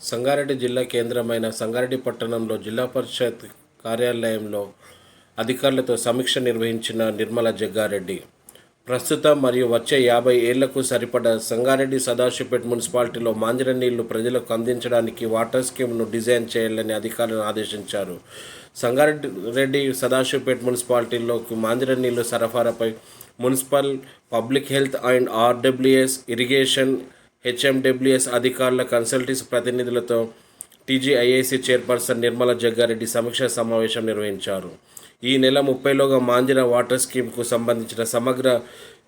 సంగారెడ్డి జిల్లా కేంద్రమైన సంగారెడ్డి పట్టణంలో జిల్లా పరిషత్ కార్యాలయంలో అధికారులతో సమీక్ష నిర్వహించిన నిర్మల జగ్గారెడ్డి ప్రస్తుతం మరియు వచ్చే యాభై ఏళ్ళకు సరిపడా సంగారెడ్డి సదాశివపేట మున్సిపాలిటీలో మాంజర నీళ్ళు ప్రజలకు అందించడానికి వాటర్ స్కీమ్ను డిజైన్ చేయాలని అధికారులను ఆదేశించారు. సంగారెడ్డి రెడ్డి సదాశివపేట మున్సిపాలిటీలోకి మాంజర నీళ్ళు సరఫరాపై municipal public health and RWS irrigation HMWS అధికారుల కన్సల్టెన్సీ ప్రతినిధులతో టీజీఐఐసి చైర్పర్సన్ నిర్మల జగ్గారెడ్డి సమీక్ష సమావేశం నిర్వహించారు. ఈ నెల ముప్పైలోగా మాంజిన వాటర్ స్కీమ్కు సంబంధించిన సమగ్ర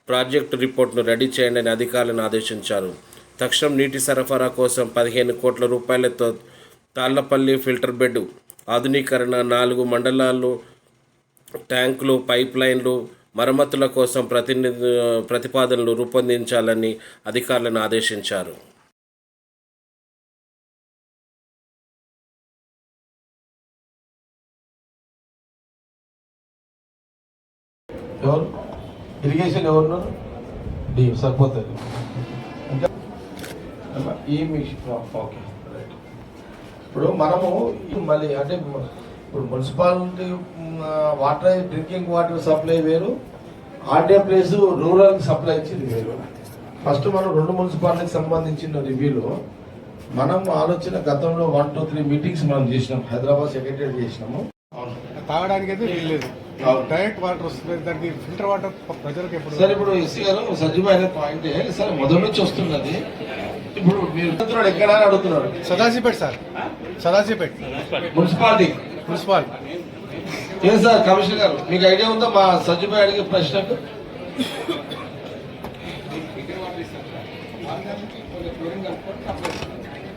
ప్రాజెక్టు రిపోర్ట్ను రెడీ చేయండి అని అధికారులను ఆదేశించారు. తక్షణం నీటి సరఫరా కోసం పదిహేను కోట్ల రూపాయలతో తాళ్ళపల్లి ఫిల్టర్ బెడ్ ఆధునీకరణ నాలుగు మండలాలు ట్యాంకులు పైప్ లైన్లు మరమ్మతుల కోసం ప్రతినిధి ప్రతిపాదనలు రూపొందించాలని అధికారులను ఆదేశించారు. ఎవరు? ఇరిగేషన్ ఎవరున్నారు డి సరిపోతుంది. ఈ మిషన్ ఓకే రైట్. ఇప్పుడు మనము మళ్ళీ అంటే ఇప్పుడు municipality water drinking water supply వేరు. ఆర్డే ప్లేస్ రూరల్ సప్లై ఇచ్చింది వేరు. ఫస్ట్ మనం రెండు మున్సిపాలిటీకి సంబంధించిన రివ్యూలో మనం ఆలోచన గతంలో వన్ టూ త్రీ మీటింగ్స్ మనం చేసినాం. హైదరాబాద్ సెక్రటరీ చేసినాము. తాగడానికి అయితే. డైరెక్ట్ వాటర్ వస్తుంది. దానికి ఫిల్టర్ వాటర్ ప్రజలకు ఎప్పుడు సార్ ఇప్పుడు ఎస్సీ గారు సజీవ పాయింటే సార్ మొదటి నుంచి వస్తున్నది. ఇప్పుడు మీరు అడుగుతున్నాడు ఎక్కడ అని అడుగుతున్నాడు Sadashivpet sir. Sadashivpet. Municipality. Municipal. ఏం సార్ కమిషనర్ గారు మీకు ఐడియా ఉందా మా సజ్జుబాయ్ అడిగే ప్రశ్నకు?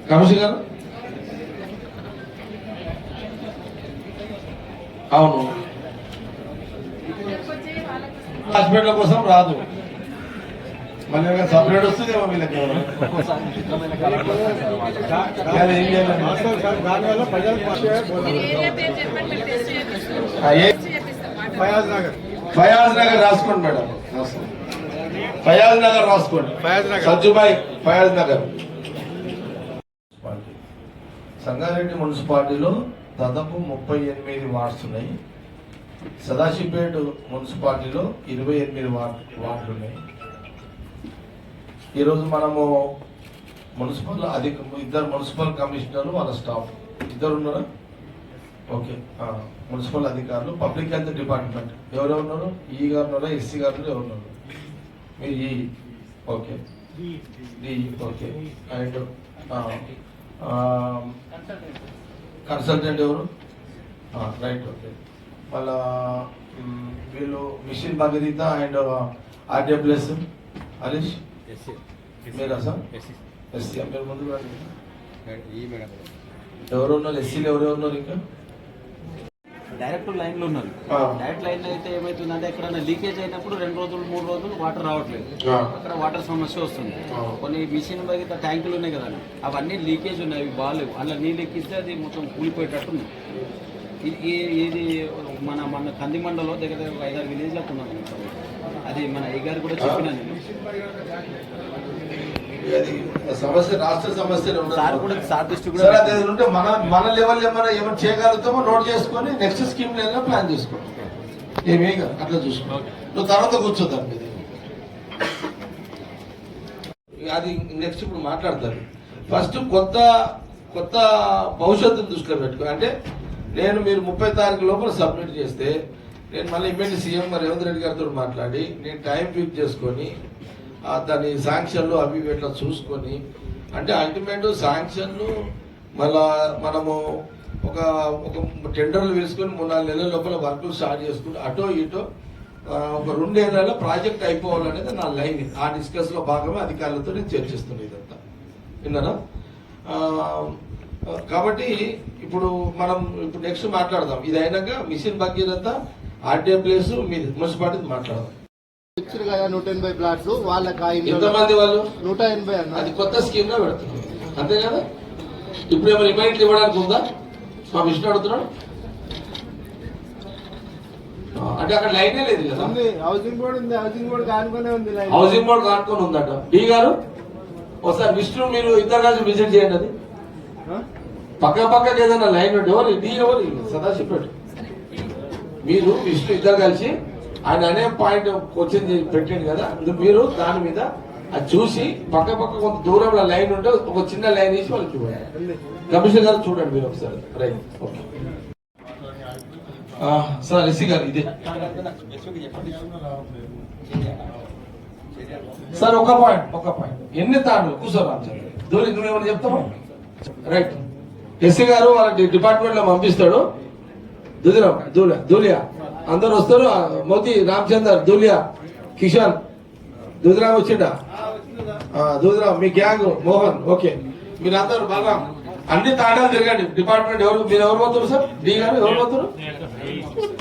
కమిషనర్ గారు? అవును. హాస్పిటల్ కోసం రాదు. మళ్ళీ సపరేట్ వస్తుందేమో వీళ్ళకి? ఫయాజ్ నగర్. ఫయాజ్ నగర్ రాసుకోండి మేడం. ఫయాజ్ నగర్ రాసుకోండి. ఫయాజ్ నగర్. సజ్జుబాయ్ ఫయాజ్ నగర్. సంగారెడ్డి మున్సిపాలిటీలో దాదాపు ముప్పై ఎనిమిది వార్డ్స్ ఉన్నాయి. సదాశివపేట మున్సిపాలిటీలో ఇరవై ఎనిమిది వార్డ్ వార్డులు ఉన్నాయి. ఈరోజు మనము మున్సిపల్ అధిక ఇద్దరు మున్సిపల్ కమిషనర్లు వాళ్ళ స్టాఫ్. ఇద్దరు ఉన్నారా? ఓకే. మున్సిపల్ అధికారులు పబ్లిక్ హెల్త్ డిపార్ట్మెంట్. ఎవరెవరు ఉన్నారు? ఈ గారు ఉన్నారా? ఎస్సీ గారు ఎవరు ఉన్నారు? మీరు ఈ okay. D okay. And consultant ఎవరు? Right okay. మళ్ళా వీళ్ళు mission Bhagiratha and RWS Harish. Meera sir SC మీరు ముందు. ఎవరు ఉన్నారు ఎస్సీలు ఎవరెవరు ఉన్నారు ఇంకా డైరెక్ట్ లైన్లో ఉన్నారు. డైరెక్ట్ లైన్ అయితే ఏమైతుందంటే ఎక్కడైనా లీకేజ్ అయినప్పుడు రెండు రోజులు మూడు రోజులు వాటర్ రావట్లేదు. అక్కడ వాటర్ సమస్య వస్తుంది. కొన్ని మిషన్ బయట ట్యాంకులు ఉన్నాయి కదా అవన్నీ లీకేజ్ ఉన్నాయి అవి బాగాలేవు. అలా నీళ్ళు ఎక్కిస్తే అది మొత్తం కూలిపోయేటట్టు ఇది మన మన కంది మండలో దగ్గర దగ్గర ఐదారు విలేజ్లకు ఉన్నాం. అది మన అయ్య గారు కూడా చెప్పినా నేను సమస్య రాష్ట్ర సమస్యలు సార్ కూడా సార్ దృష్టి కూడా సరే అది ఉంటే మన మన లెవెల్ ఏమైనా ఏమైనా చేయగలుగుతామో నోట్ చేసుకొని నెక్స్ట్ స్కీమ్ లేదా ప్లాన్ చేసుకో ఏమీ అట్లా చూసుకో నువ్వు తర్వాత కూర్చో దాని మీద. అది నెక్స్ట్ ఇప్పుడు మాట్లాడతారు ఫస్ట్ కొత్త కొత్త భవిష్యత్తును దృష్టిలో పెట్టుకో. అంటే నేను మీరు ముప్పై తారీఖు లోపల సబ్మిట్ చేస్తే నేను మళ్ళీ ఇమ్మీడియట్ సీఎం రేవంత్ రెడ్డి గారితో మాట్లాడి నేను టైం ఫిక్స్ చేసుకొని దాని శాంక్షన్లు అవి ఇవి ఇట్లా చూసుకొని అంటే అల్టిమేట్ శాంక్షన్లు మళ్ళా మనము ఒక ఒక టెండర్లు వేసుకొని మూడు నాలుగు నెలల లోపల వర్కులు స్టార్ట్ చేసుకుని అటో ఇటో ఆ, ఒక రెండేళ్ళలో ప్రాజెక్ట్ అయిపోవాలనేది నా లైన్. ఆ డిస్కస్లో భాగమే అధికారులతో నేను చర్చిస్తున్నాను ఇదంతా. విన్నారా? కాబట్టి ఇప్పుడు మనం ఇప్పుడు నెక్స్ట్ మాట్లాడదాం. ఇది అయినాక మిషన్ భగీరథ ఆర్డే ప్లేస్ మీ మున్సిపాలిటీ మాట్లాడదాం. ఇచ్చారు కదా నూట ఎనభై ప్లాట్స్ వాళ్ళకి ఎంతమంది వాళ్ళు? నూట ఎనభై అన్న. అది కొత్త స్కీమ్గా పెడుతున్నాం అంతే కదా? ఇప్పుడు ఏమైనా రిమైండ్లు ఇవ్వడానికి ఉందా? మా విష్ణు అడుగుతున్నాడు. అంటే అక్కడ లైనే లేదు కదా? హౌసింగ్ బోర్డు ఉంది. హౌసింగ్ బోర్డు కానుకొనే ఉంది. హౌసింగ్ బోర్డు కానుకొని ఉందట. బి గారు ఒకసారి విష్ణు మీరు ఇద్దరు కలిసి విజిట్ చేయండి అది. పక్క పక్కకి ఏదైనా లైన్ ఉంటే ఎవరు? నీ ఎవరు? సదాశివపేట మీరు విష్ణు ఇద్దరు కలిసి ఆయన అనే పాయింట్ క్వశ్చన్ చేసి పెట్టండి కదా? మీరు దాని మీద అది చూసి పక్క పక్క కొంత దూరంలో లైన్ ఉంటే ఒక చిన్న లైన్ వేసి వాళ్ళు చూడండి కమిషనర్ గారు చూడండి మీరు ఒకసారి. రైట్ ఓకే సార్ ఎస్సీ గారు ఇదే. సార్ ఒక పాయింట్ ఒక పాయింట్ ఎన్ని తాండ్లు కూర్చో రామచంద్ర నువ్వు ఏమైనా చెప్తావా? రైట్ ఎస్సీ గారు వాళ్ళ డిపార్ట్మెంట్లో పంపిస్తాడు. దుదిరం దూలియా దూలియా. అందరు వస్తారు. మోతి రామచందర్ దూలియా కిషన్. దుదిరామ్ వచ్చిండా? ఆ, దుదిరామ్ మీ గ్యాంగ్ మోహన్ ఓకే. మీరందరూ బాగా అన్ని తాడాలు తిరగండి. డిపార్ట్మెంట్ ఎవరు మీరు ఎవరు పోతారు సార్? డి గారు ఎవరు పోతారు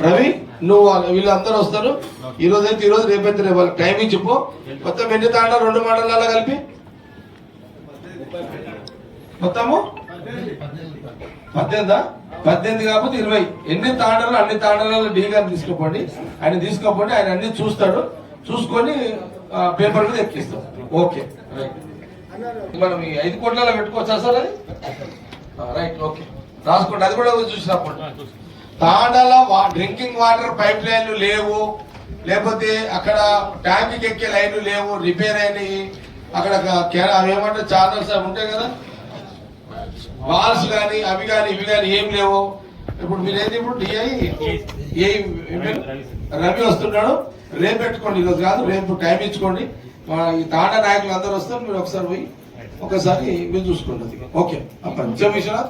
రవి నువ్వు వాళ్ళ- వీళ్ళందరూ వస్తారు. ఈ రోజు అయితే ఈ రోజు రేపైతే రేపు వాళ్ళకి టైం చెప్పు. మొత్తం ఎన్ని తాండాలు? రెండు మండలాల కలిపి? మొత్తము? పద్దెనిమిదా. పద్దెనిమిది కాకపోతే ఇరవై. ఎన్ని తాండాలు అన్ని తాండాలలో డి గారిని తీసుకోపోండి. ఆయన తీసుకోపోండి ఆయన అన్ని చూస్తాడు. చూసుకొని పేపర్ మీద ఎక్కిస్తాం. ఓకే. రైట్. మనం ఈ ఐదు కోట్లలో పెట్టుకోవచ్చా సార్ అది? Right okay. రాసుకోండి. అది కూడా చూసినప్పుడు వా డ్రింకింగ్ వాటర్ పైప్ లైన్లు లేవు. లేకపోతే అక్కడ ట్యాంక్కి ఎక్కే లైన్లు లేవు. రిపేర్ అయినాయి. అక్కడ అవి ఏమంటే ఛానల్స్ అవి ఉంటాయి కదా? వాల్స్ కానీ అవి కానీ ఇవి కానీ ఏం లేవు. ఇప్పుడు మీరేంటి ఇప్పుడు డిఐ ఏ రవి వస్తున్నాడు. రేపు పెట్టుకోండి ఈరోజు కాదు రేపు టైం ఇచ్చుకోండి. ఈ తాండ నాయకులు అందరూ వస్తారు మీరు ఒకసారి పోయి ఒకసారి మీరు చూసుకోండి ఓకే. పంచం విశ్వనాథ్